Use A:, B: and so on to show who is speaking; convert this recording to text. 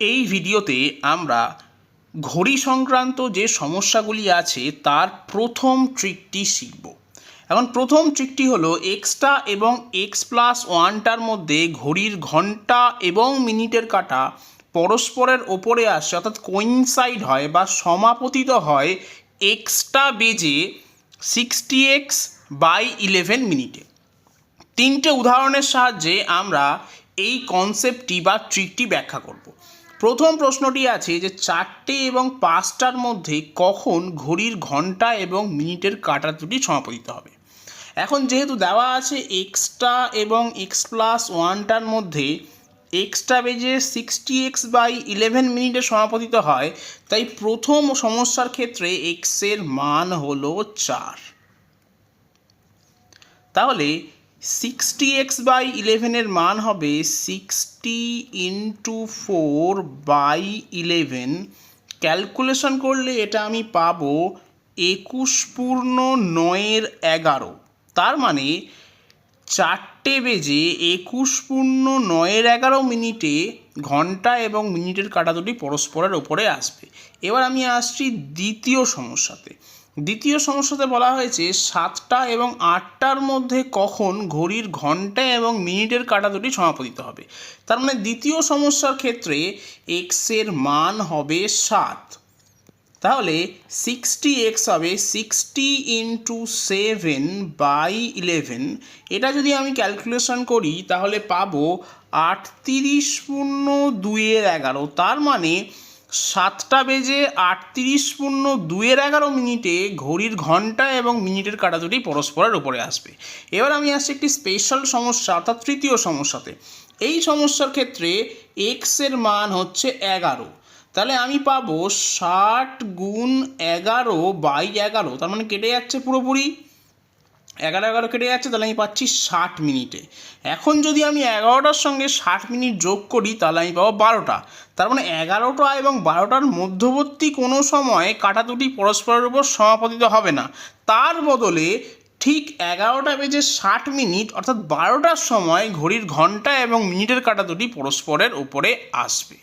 A: এই ভিডিওতে আমরা ঘড়ি সংক্রান্ত যে সমস্যাগুলি আছে, তার প্রথম ট্রিকটি শিখব। এখন প্রথম ট্রিকটি হলো এক্সটা এবং এক্স প্লাস ওয়ানটার মধ্যে ঘড়ির ঘণ্টা এবং মিনিটের কাটা পরস্পরের ওপরে আসে অর্থাৎ কোইনসাইড হয় বা সমাপতিত হয় এক্সটা বেজে সিক্সটি এক্স বাই ইলেভেন মিনিটে। তিনটে উদাহরণের সাহায্যে আমরা এই কনসেপ্টটি বা ট্রিকটি ব্যাখ্যা করব। প্রথম প্রশ্নটি আছে যে চারটে এবং পাঁচটার মধ্যে কখন ঘড়ির ঘণ্টা এবং মিনিটের কাটা দুটি সমাপতিত হবে? এখন যেহেতু দেওয়া আছে এক্সটা এবং এক্স প্লাস ওয়ানটার মধ্যে এক্সটা বেজে সিক্সটি এক্স বাই ইলেভেন মিনিটে সমাপতিত হয়, তাই প্রথম সমস্যার ক্ষেত্রে এক্সের মান হলো চার। তাহলে সিক্সটি এক্স বাই ইলেভেনের মান হবে sixty into four by eleven calculation করলে এটা আমি পাবো একুশ পূর্ণ নয়ের এগারো। তার মানে চারটে বেজে একুশ পূর্ণ নয়ের এগারো মিনিটে ঘণ্টা এবং মিনিটের কাটা দুটি পরস্পরের ওপরে আসবে। এবার আমি আসছি দ্বিতীয় সমস্যাতে। দ্বিতীয় সমস্যাতে বলা হয়েছে, সাতটা এবং আটটার মধ্যে কখন ঘড়ির ঘণ্টা এবং মিনিটের কাটা দুটি সমাপতিত হবে। তার মানে দ্বিতীয় সমস্যার ক্ষেত্রে এক্সের মান হবে সাত। তাহলে সিক্সটি এক্স হবে sixty into seven by eleven এটা যদি আমি ক্যালকুলেশন করি, তাহলে পাবো আটত্রিশ পূর্ণ দুইয়ের এগারো। তার মানে সাতটা বেজে আটত্রিশ পূর্ণ দুয়ের এগারো মিনিটে ঘড়ির ঘণ্টা এবং মিনিটের কাটা দুটি পরস্পরের উপরে আসবে। এবার আমি আসছি একটি স্পেশাল সমস্যা, অর্থাৎ তৃতীয় সমস্যাতে। এই সমস্যার ক্ষেত্রে এক্সের মান হচ্ছে এগারো। তাহলে আমি পাবো ষাট গুণ এগারো বাই এগারো, তার মানে কেটে যাচ্ছে পুরোপুরি। এগারো এগারো কেটে যাচ্ছে, তাহলে আমি পাচ্ছি ষাট মিনিটে। এখন যদি আমি এগারোটার সঙ্গে ষাট মিনিট যোগ করি, তাহলে আমি পাবো বারোটা। তার মানে এগারোটা এবং বারোটার মধ্যবর্তী কোনো সময় কাটা দুটি পরস্পরের উপর সমাপতিত হবে না। তার বদলে ঠিক এগারোটা বেজে ষাট মিনিট, অর্থাৎ বারোটার সময় ঘড়ির ঘণ্টা এবং মিনিটের কাটা দুটি পরস্পরের উপরে আসবে।